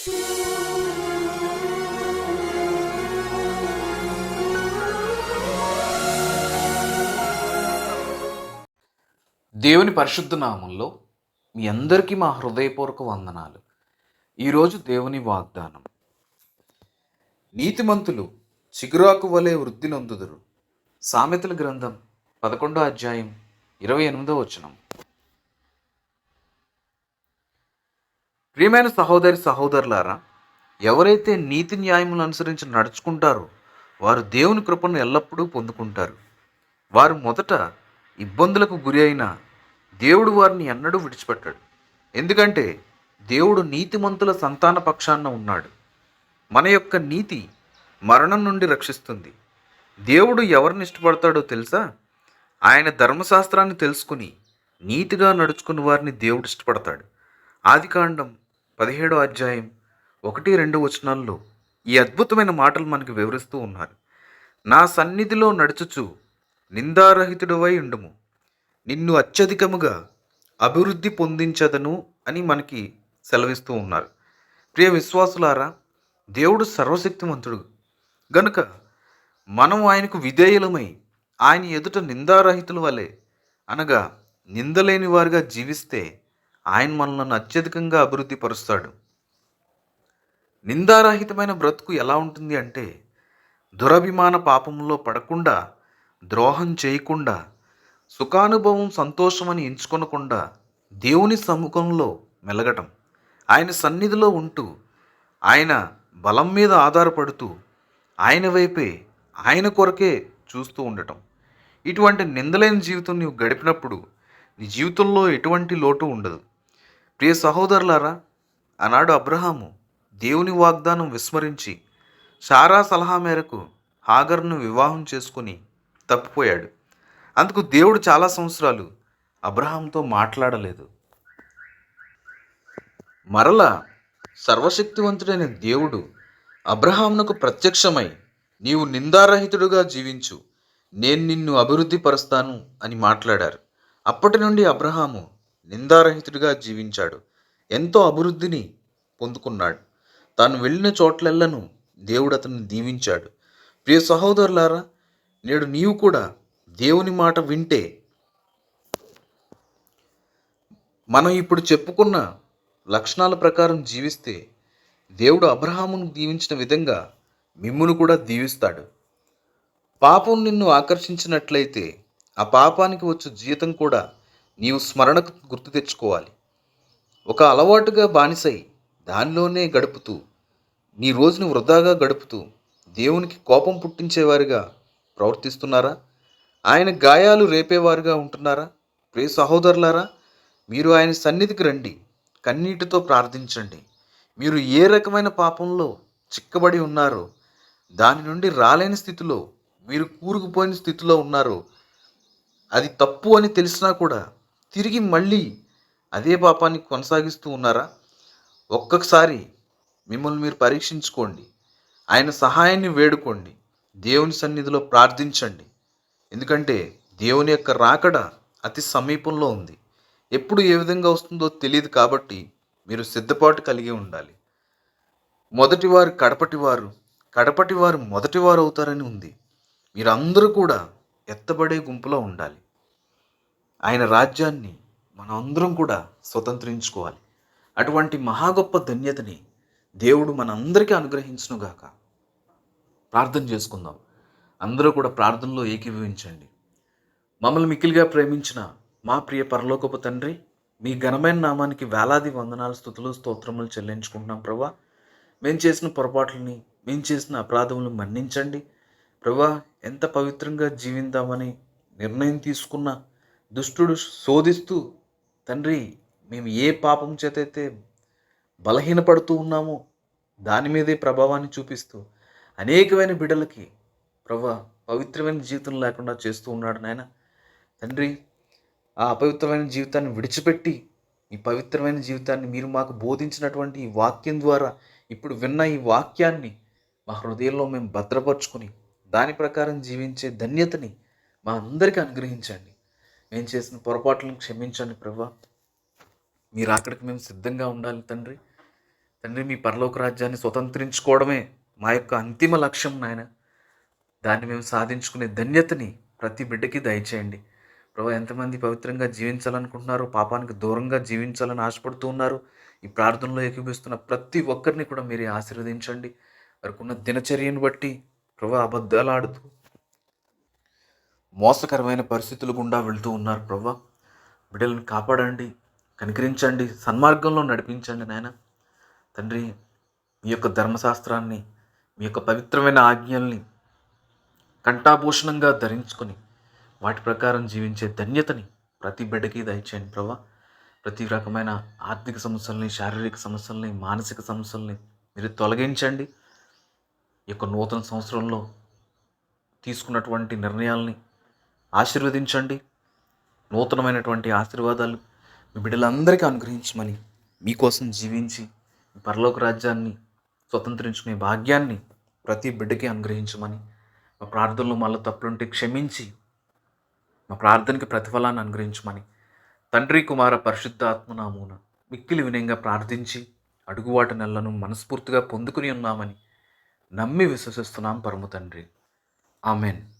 దేవుని పరిశుద్ధ నామంలో మీ అందరికీ మా హృదయపూర్వక వందనాలు. ఈరోజు దేవుని వాగ్దానం. నీతిమంతులు చిగురాకు వలె వృద్ధి నొందుదురు. సామెతల గ్రంథం పదకొండో అధ్యాయం ఇరవై ఎనిమిదో వచనం. ప్రియమైన సహోదరి సహోదరులారా ఎవరైతే నీతి న్యాయములను అనుసరించి నడుచుకుంటారో వారు దేవుని కృపను ఎల్లప్పుడూ పొందుకుంటారు. వారు మొదట ఇబ్బందులకు గురి అయినా దేవుడు వారిని ఎన్నడూ విడిచిపెట్టాడు. ఎందుకంటే దేవుడు నీతిమంతుల సంతాన పక్షాన ఉన్నాడు. మన యొక్క నీతి మరణం నుండి రక్షిస్తుంది. దేవుడు ఎవరిని ఇష్టపడతాడో తెలుసా? ఆయన ధర్మశాస్త్రాన్ని తెలుసుకుని నీతిగా నడుచుకుని వారిని దేవుడు ఇష్టపడతాడు. ఆదికాండం పదిహేడో అధ్యాయం ఒకటి రెండు వచనాల్లో ఈ అద్భుతమైన మాటలు మనకు వివరిస్తూ ఉన్నారు. నా సన్నిధిలో నడుచుచు నిందారహితుడవై ఉండుము. నిన్ను అత్యధికముగా అభివృద్ధి పొందించదను అని మనకి సెలవిస్తూ ఉన్నారు. ప్రియ విశ్వాసులారా దేవుడు సర్వశక్తిమంతుడు. గనుక మనం ఆయనకు విధేయులమై ఆయన ఎదుట నిందారహితుల వలె అనగా నిందలేని వారిగా జీవిస్తే ఆయన మనల్ని అత్యధికంగా అభివృద్ధి పరుస్తాడు. నిందారహితమైన బ్రతుకు ఎలా ఉంటుంది అంటే దురభిమాన పాపంలో పడకుండా ద్రోహం చేయకుండా సుఖానుభవం సంతోషమని ఎంచుకొనకుండా దేవుని సముఖంలో మెలగటం. ఆయన సన్నిధిలో ఉంటూ ఆయన బలం మీద ఆధారపడుతూ ఆయన వైపే ఆయన కొరకే చూస్తూ ఉండటం. ఇటువంటి నిందలేని జీవితం నీవు గడిపినప్పుడు నీ జీవితంలో ఎటువంటి లోటు ఉండదు. ప్రియ సహోదరులారా ఆనాడు అబ్రహాము దేవుని వాగ్దానం విస్మరించి సారా సలహా మేరకు హాగర్ను వివాహం చేసుకుని తప్పిపోయాడు. అందుకు దేవుడు చాలా సంవత్సరాలు అబ్రహాంతో మాట్లాడలేదు. మరలా సర్వశక్తివంతుడైన దేవుడు అబ్రహాంనకు ప్రత్యక్షమై నీవు నిందారహితుడుగా జీవించు నేను నిన్ను అభివృద్ధి పరుస్తాను అని మాట్లాడారు. అప్పటి నుండి అబ్రహాము నిందారహితుడిగా జీవించాడు. ఎంతో అభివృద్ధిని పొందుకున్నాడు. తాను వెళ్ళిన చోట్లెల్లను దేవుడు అతన్ని దీవించాడు. ప్రియ సహోదరులారా నేడు నీవు కూడా దేవుని మాట వింటే మనం ఇప్పుడు చెప్పుకున్న లక్షణాల ప్రకారం జీవిస్తే దేవుడు అబ్రహామును దీవించిన విధంగా మిమ్మును కూడా దీవిస్తాడు. పాపం నిన్ను ఆకర్షించినట్లయితే ఆ పాపానికి వచ్చే జీతం కూడా నీవు స్మరణకు గుర్తు తెచ్చుకోవాలి. ఒక అలవాటుగా బానిసై దానిలోనే గడుపుతూ నీ రోజును వృధాగా గడుపుతూ దేవునికి కోపం పుట్టించేవారిగా ప్రవర్తిస్తున్నారా? ఆయన గాయాలు రేపేవారుగా ఉంటున్నారా? ప్రియ సహోదరులారా మీరు ఆయన సన్నిధికి రండి కన్నీటితో ప్రార్థించండి. మీరు ఏ రకమైన పాపంలో చిక్కబడి ఉన్నారో దాని నుండి రాలేని స్థితిలో మీరు కూరుకుపోయిన స్థితిలో ఉన్నారో అది తప్పు అని తెలిసినా కూడా తిరిగి మళ్ళీ అదే పాపాన్ని కొనసాగిస్తూ ఉన్నారా? ఒక్కొక్కసారి మిమ్మల్ని మీరు పరీక్షించుకోండి. ఆయన సహాయాన్ని వేడుకోండి. దేవుని సన్నిధిలో ప్రార్థించండి. ఎందుకంటే దేవుని యొక్క రాకడ అతి సమీపంలో ఉంది. ఎప్పుడు ఏ విధంగా వస్తుందో తెలియదు కాబట్టి మీరు సిద్ధపాటు కలిగి ఉండాలి. మొదటివారు కడపటివారు కడపటివారు మొదటివారు అవుతారని ఉంది. మీరందరూ కూడా ఎత్తబడే గుంపులో ఉండాలి. ఆయన రాజ్యాన్ని మనందరం కూడా స్వతంత్రించుకోవాలి. అటువంటి మహా గొప్ప ధన్యతని దేవుడు మనందరికీ అనుగ్రహించునుగాక. ప్రార్థన చేసుకుందాం. అందరూ కూడా ప్రార్థనలో ఏకీభవించండి. మమ్మల్ని మిక్కిలిగా ప్రేమించిన మా ప్రియ పరలోకపు తండ్రి మీ ఘనమైన నామానికి వేలాది వందనాలు స్థుతులు స్తోత్రములు చెల్లించుకుంటున్నాం ప్రభా. మేము చేసిన పొరపాట్లని మేము చేసిన అపరాధములు మన్నించండి. ప్రభా ఎంత పవిత్రంగా జీవిందామని నిర్ణయం తీసుకున్న దుష్టుడు శోధిస్తూ తండ్రి మేము ఏ పాపం చేతైతే బలహీనపడుతూ ఉన్నామో దాని మీదే ప్రభావాన్ని చూపిస్తూ అనేకమైన బిడ్డలకి ప్రభా పవిత్రమైన జీవితం లేకుండా చేస్తూ ఉన్నాడు నాయన. తండ్రి ఆ అపవిత్రమైన జీవితాన్ని విడిచిపెట్టి ఈ పవిత్రమైన జీవితాన్ని మీరు మాకు బోధించినటువంటి ఈ వాక్యం ద్వారా ఇప్పుడు విన్న ఈ వాక్యాన్ని మా హృదయంలో మేము భద్రపరుచుకొని దాని ప్రకారం జీవించే ధన్యతని మా అందరికీ అనుగ్రహించండి. మేము చేసిన పొరపాట్లను క్షమించండి ప్రభా. మీరు అక్కడికి మేము సిద్ధంగా ఉండాలి తండ్రి. తండ్రి మీ పరలోక రాజ్యాన్ని స్వతంత్రించుకోవడమే మా యొక్క అంతిమ లక్ష్యం నాయన. దాన్ని మేము సాధించుకునే ధన్యతని ప్రతి బిడ్డకి దయచేయండి. ప్రభా ఎంతమంది పవిత్రంగా జీవించాలనుకుంటున్నారు పాపానికి దూరంగా జీవించాలని ఆశపడుతూ ఉన్నారు ఈ ప్రార్థనలో ఏకీపిస్తున్న ప్రతి ఒక్కరిని కూడా మీరే ఆశీర్వదించండి. వారికి ఉన్న దినచర్యను బట్టి ప్రభా అబద్ధాలు ఆడుతూ మోసకరమైన పరిస్థితులు గుండా వెళ్తూ ఉన్నారు ప్రభా బిడ్డలను కాపాడండి కనికరించండి సన్మార్గంలో నడిపించండి నాయన. తండ్రి మీ యొక్క ధర్మశాస్త్రాన్ని మీ యొక్క పవిత్రమైన ఆజ్ఞల్ని కంఠాభూషణంగా ధరించుకొని వాటి ప్రకారం జీవించే ధన్యతని ప్రతి బిడ్డకి దయచేయండి ప్రభా ప్రతి రకమైన ఆర్థిక సమస్యల్ని శారీరక సమస్యల్ని మానసిక సమస్యల్ని మీరు తొలగించండి. ఈ యొక్క నూతన సంవత్సరంలో తీసుకున్నటువంటి నిర్ణయాల్ని ఆశీర్వదించండి. నూతనమైనటువంటి ఆశీర్వాదాలు మీ బిడ్డలందరికీ అనుగ్రహించమని మీకోసం జీవించి మీ పరలోక రాజ్యాన్ని స్వతంత్రించుకునే భాగ్యాన్ని ప్రతి బిడ్డకి అనుగ్రహించమని మా ప్రార్థనలు మళ్ళీ తప్పులుంటే క్షమించి మా ప్రార్థనకి ప్రతిఫలాన్ని అనుగ్రహించమని తండ్రి కుమార పరిశుద్ధాత్మనామూన మిక్కిలి వినయంగా ప్రార్థించి అడుగువాటి నెలను మనస్ఫూర్తిగా పొందుకుని ఉన్నామని నమ్మి విశ్వసిస్తున్నాం పరమ తండ్రి. ఆమెన్.